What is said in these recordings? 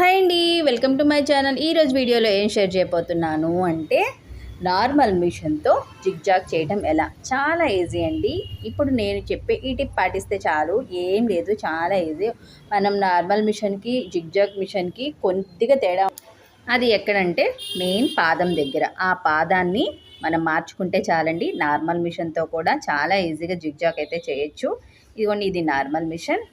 Hi అండి welcome to my channel. ఈరోజు వీడియోలో ఏం షేర్ చేయబోతున్నాను అంటే నార్మల్ మిషన్తో జిగ్జాగ్ చేయడం ఎలా? చాలా ఈజీ అండి. ఇప్పుడు నేను చెప్పే ఈ టిప్ పాటిస్తే చాలు. ఏం లేదు చాలా ఈజీ. మనం నార్మల్ మిషన్కి జిగ్జాగ్ మిషన్కి కొద్దిగా తేడా అది ఎక్కడంటే మెయిన్ పాదం దగ్గర. ఆ పాదాన్ని మనం మార్చుకుంటే చాలండి. నార్మల్ మిషన్తో కూడా చాలా ఈజీగా జిగ్జాగ్ అయితే చేయొచ్చు. ఇదిగోండి ఇది నార్మల్ మిషన్.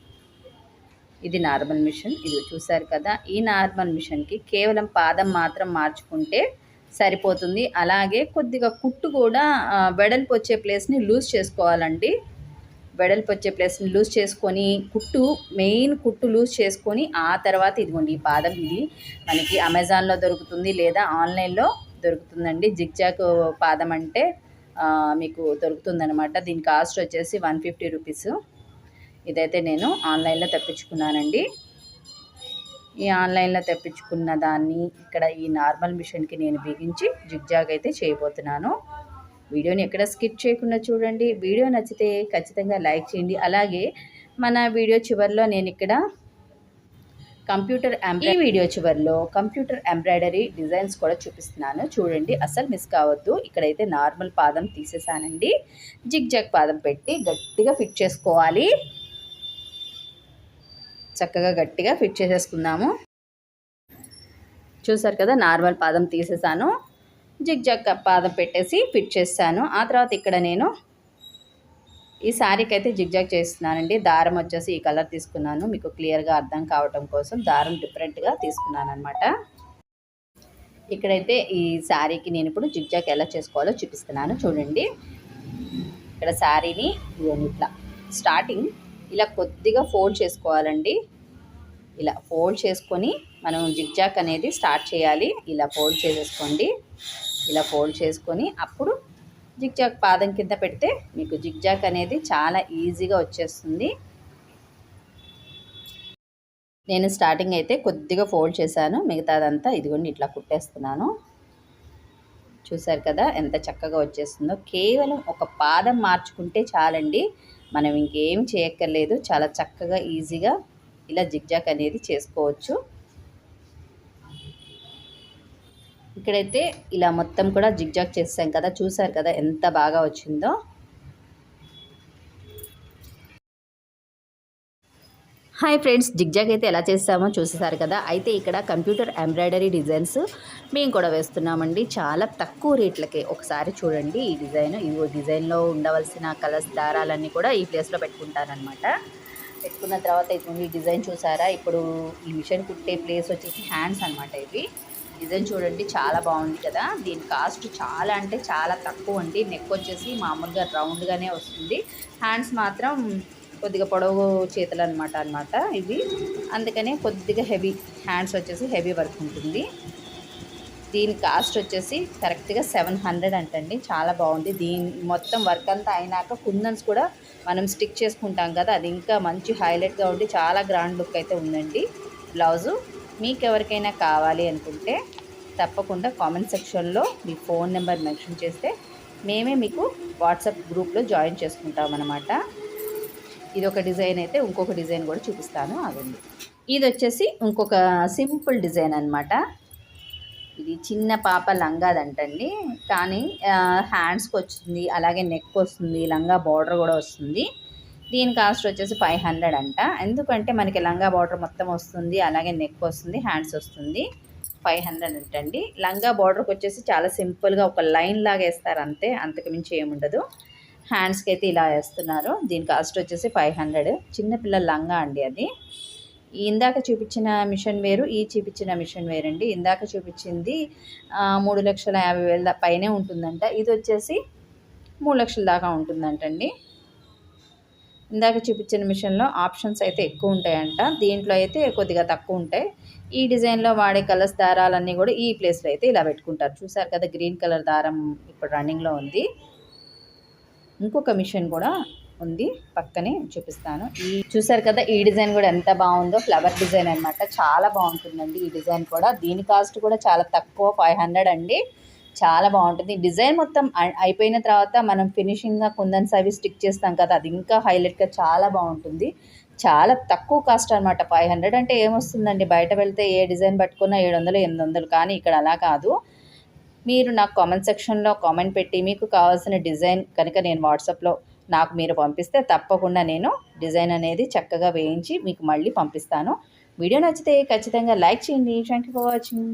ఇది నార్మల్ మిషన్ ఇది చూసారు కదా. ఈ నార్మల్ మిషన్కి కేవలం పాదం మాత్రం మార్చుకుంటే సరిపోతుంది. అలాగే కొద్దిగా కుట్టు కూడా వెడల్పు వచ్చే ప్లేస్ని లూజ్ చేసుకోవాలండి. వెడల్పు వచ్చే ప్లేస్ని లూజ్ చేసుకొని కుట్టు మెయిన్ కుట్టు లూజ్ చేసుకొని ఆ తర్వాత ఇదిగోండి ఈ పాదం ఇది మనకి అమెజాన్లో దొరుకుతుంది లేదా ఆన్లైన్లో దొరుకుతుందండి. జిగ్జాక్ పాదం అంటే మీకు దొరుకుతుందనమాట దీని కాస్ట్ వచ్చేసి వన్ ఫిఫ్టీ రూపీస్. ఇదైతే నేను ఆన్లైన్లో తెప్పించుకున్నానండి. ఈ ఆన్లైన్లో తెప్పించుకున్న దాన్ని ఇక్కడ ఈ నార్మల్ మిషన్కి నేను బిగించి జిగ్జాగ్ అయితే చేయబోతున్నాను. వీడియోని ఎక్కడ స్కిప్ చేయకుండా చూడండి. వీడియో నచ్చితే ఖచ్చితంగా లైక్ చేయండి. అలాగే మన వీడియో చివరిలో నేను ఇక్కడ కంప్యూటర్ ఎంబ్రాయి ఈ వీడియో చివరిలో కంప్యూటర్ ఎంబ్రాయిడరీ డిజైన్స్ కూడా చూపిస్తున్నాను. చూడండి అసలు మిస్ కావద్దు. ఇక్కడైతే నార్మల్ పాదం తీసేసానండి. జిగ్ జాగ్ పాదం పెట్టి గట్టిగా ఫిట్ చేసుకోవాలి. చక్కగా గట్టిగా ఫిట్ చేసేసుకుందాము. చూసారు కదా నార్మల్ పాదం తీసేసాను. జిగ్ జాగ్ పాదం పెట్టేసి ఫిట్ చేస్తాను ఆ తర్వాత ఇక్కడ నేను ఈ శారీకి అయితే జిగ్జాగ్ చేస్తున్నానండి. దారం వచ్చేసి ఈ కలర్ తీసుకున్నాను. మీకు క్లియర్గా అర్థం కావటం కోసం దారం డిఫరెంట్గా తీసుకున్నాను అనమాట ఇక్కడైతే ఈ శారీకి నేను ఇప్పుడు జిగ్జాగ్ ఎలా చేసుకోవాలో చూపిస్తున్నాను. చూడండి. ఇక్కడ శారీని ఇట్లా స్టార్టింగ్ ఇలా కొద్దిగా ఫోల్డ్ చేసుకోవాలండి. ఇలా ఫోల్డ్ చేసుకొని మనం జిగ్జాక్ అనేది స్టార్ట్ చేయాలి. ఇలా ఫోల్డ్ చేసేసుకోండి. ఇలా ఫోల్డ్ చేసుకొని అప్పుడు జిగ్జాక్ పాదం కింద పెడితే మీకు జిగ్జాక్ అనేది చాలా ఈజీగా వచ్చేస్తుంది. నేను స్టార్టింగ్ అయితే కొద్దిగా ఫోల్డ్ చేశాను. మిగతాదంతా ఇదిగోండి ఇట్లా కుట్టేస్తున్నాను. చూసారు కదా ఎంత చక్కగా వచ్చేస్తుందో. కేవలం ఒక పాదం మార్చుకుంటే చాలండి. మనం ఇంకేం చేయక్కర్లేదు. చాలా చక్కగా ఈజీగా ఇలా జిగ్జాక్ అనేది చేసుకోవచ్చు. ఇక్కడైతే ఇలా మొత్తం కూడా జిగ్జాక్ చేసాం కదా చూసారు కదా ఎంత బాగా వచ్చిందో. హాయ్ ఫ్రెండ్స్ జిగ్జాగ్ అయితే ఎలా చేస్తామో చూసేసారు కదా. అయితే ఇక్కడ కంప్యూటర్ ఎంబ్రాయిడరీ డిజైన్స్ మేము కూడా వేస్తున్నామండి. చాలా తక్కువ రేట్లకే. ఒకసారి చూడండి ఈ డిజైన్. ఈ డిజైన్లో ఉండవలసిన కలర్స్ దారాలన్నీ కూడా ఈ ప్లేస్లో పెట్టుకుంటారనమాట పెట్టుకున్న తర్వాత ఇప్పుడు ఈ డిజైన్ చూసారా? ఇప్పుడు ఈ మిషన్ కుట్టే ప్లేస్ వచ్చేసి హ్యాండ్స్ అనమాట ఇవి. డిజైన్ చూడండి చాలా బాగుంది కదా. దీని కాస్ట్ చాలా అంటే చాలా తక్కువ అండి. నెక్ వచ్చేసి మామూలుగా రౌండ్గానే వస్తుంది. హ్యాండ్స్ మాత్రం కొద్దిగా పొడవు చేతులు అనమాట అనమాట ఇవి. అందుకనే కొద్దిగా హెవీ హ్యాండ్స్ వచ్చేసి హెవీ వర్క్ ఉంటుంది. దీని కాస్ట్ వచ్చేసి కరెక్ట్గా సెవెన్ హండ్రెడ్ అంటండి. చాలా బాగుంది. దీని మొత్తం వర్క్ అంతా అయినాక కుందన్స్ కూడా మనం స్టిక్ చేసుకుంటాం కదా అది ఇంకా మంచి హైలైట్గా ఉండి చాలా గ్రాండ్ లుక్ అయితే ఉందండి బ్లౌజు. మీకు ఎవరికైనా కావాలి అనుకుంటే తప్పకుండా కామెంట్ సెక్షన్లో మీ ఫోన్ నెంబర్ మెన్షన్ చేస్తే మేమే మీకు వాట్సాప్ గ్రూప్లో జాయిన్ చేసుకుంటాం అనమాట ఇది ఒక డిజైన్ అయితే ఇంకొక డిజైన్ కూడా చూపిస్తాను అదండి ఇది వచ్చేసి ఇంకొక సింపుల్ డిజైన్ అనమాట ఇది చిన్న పాప లంగాదంటండి కానీ హ్యాండ్స్కి వచ్చింది అలాగే నెక్ వస్తుంది లంగా బార్డర్ కూడా వస్తుంది. దీని కాస్ట్ వచ్చేసి ఫైవ్ హండ్రెడ్ అంట. ఎందుకంటే మనకి లంగా బార్డర్ మొత్తం వస్తుంది అలాగే నెక్ వస్తుంది హ్యాండ్స్ వస్తుంది ఫైవ్ హండ్రెడ్ అంటండి. లంగా బార్డర్కి వచ్చేసి చాలా సింపుల్గా ఒక లైన్ లాగా వేస్తారు అంతే అంతకుమించి ఏముండదు. హ్యాండ్స్కి అయితే ఇలా వేస్తున్నారు. దీని కాస్ట్ వచ్చేసి ఫైవ్ హండ్రెడ్ చిన్నపిల్లల లంగా అండి అది. ఇందాక చూపించిన మిషన్ వేరు ఈ చూపించిన మిషన్ వేరండి. ఇందాక చూపించింది మూడు లక్షల యాభై వేల పైనే ఉంటుందంట. ఇది వచ్చేసి మూడు లక్షల దాకా ఉంటుందంటండి. ఇందాక చూపించిన మిషన్లో ఆప్షన్స్ అయితే ఎక్కువ ఉంటాయంట. దీంట్లో అయితే కొద్దిగా తక్కువ ఉంటాయి. ఈ డిజైన్లో వాడే కలర్స్ దారాలన్నీ కూడా ఈ ప్లేస్లో అయితే ఇలా పెట్టుకుంటారు. చూసారు కదా గ్రీన్ కలర్ దారం ఇప్పుడు రన్నింగ్లో ఉంది. ఇంకొక మిషన్ కూడా ఉంది. పక్కనే చూపిస్తాను. ఈ చూసారు కదా ఈ డిజైన్ కూడా ఎంత బాగుందో. ఫ్లవర్ డిజైన్ అన్నమాట. చాలా బాగుంటుందండి ఈ డిజైన్ కూడా. దీని కాస్ట్ కూడా చాలా తక్కువ ఫైవ్ హండ్రెడ్ అండి. చాలా బాగుంటుంది. డిజైన్ మొత్తం అయిపోయిన తర్వాత మనం ఫినిషింగ్గా కుందన్స్ అవి స్టిక్ చేస్తాం కదా అది ఇంకా హైలైట్గా చాలా బాగుంటుంది. చాలా తక్కువ కాస్ట్ అనమాట ఫైవ్ హండ్రెడ్ అంటే ఏమొస్తుందండి? బయట వెళ్తే ఏ డిజైన్ పట్టుకున్నా ఏడు వందలు ఎనిమిది వందలు. కానీ ఇక్కడ అలా కాదు. మీరు నాకు కామెంట్ సెక్షన్లో కామెంట్ పెట్టి మీకు కావాల్సిన డిజైన్ కనుక నేను వాట్సాప్లో నాకు మీరు పంపిస్తే తప్పకుండా నేను డిజైన్ అనేది చక్కగా వేయించి మీకు మళ్ళీ పంపిస్తాను. వీడియో నచ్చితే ఖచ్చితంగా లైక్ చేయండి. Thank you for watching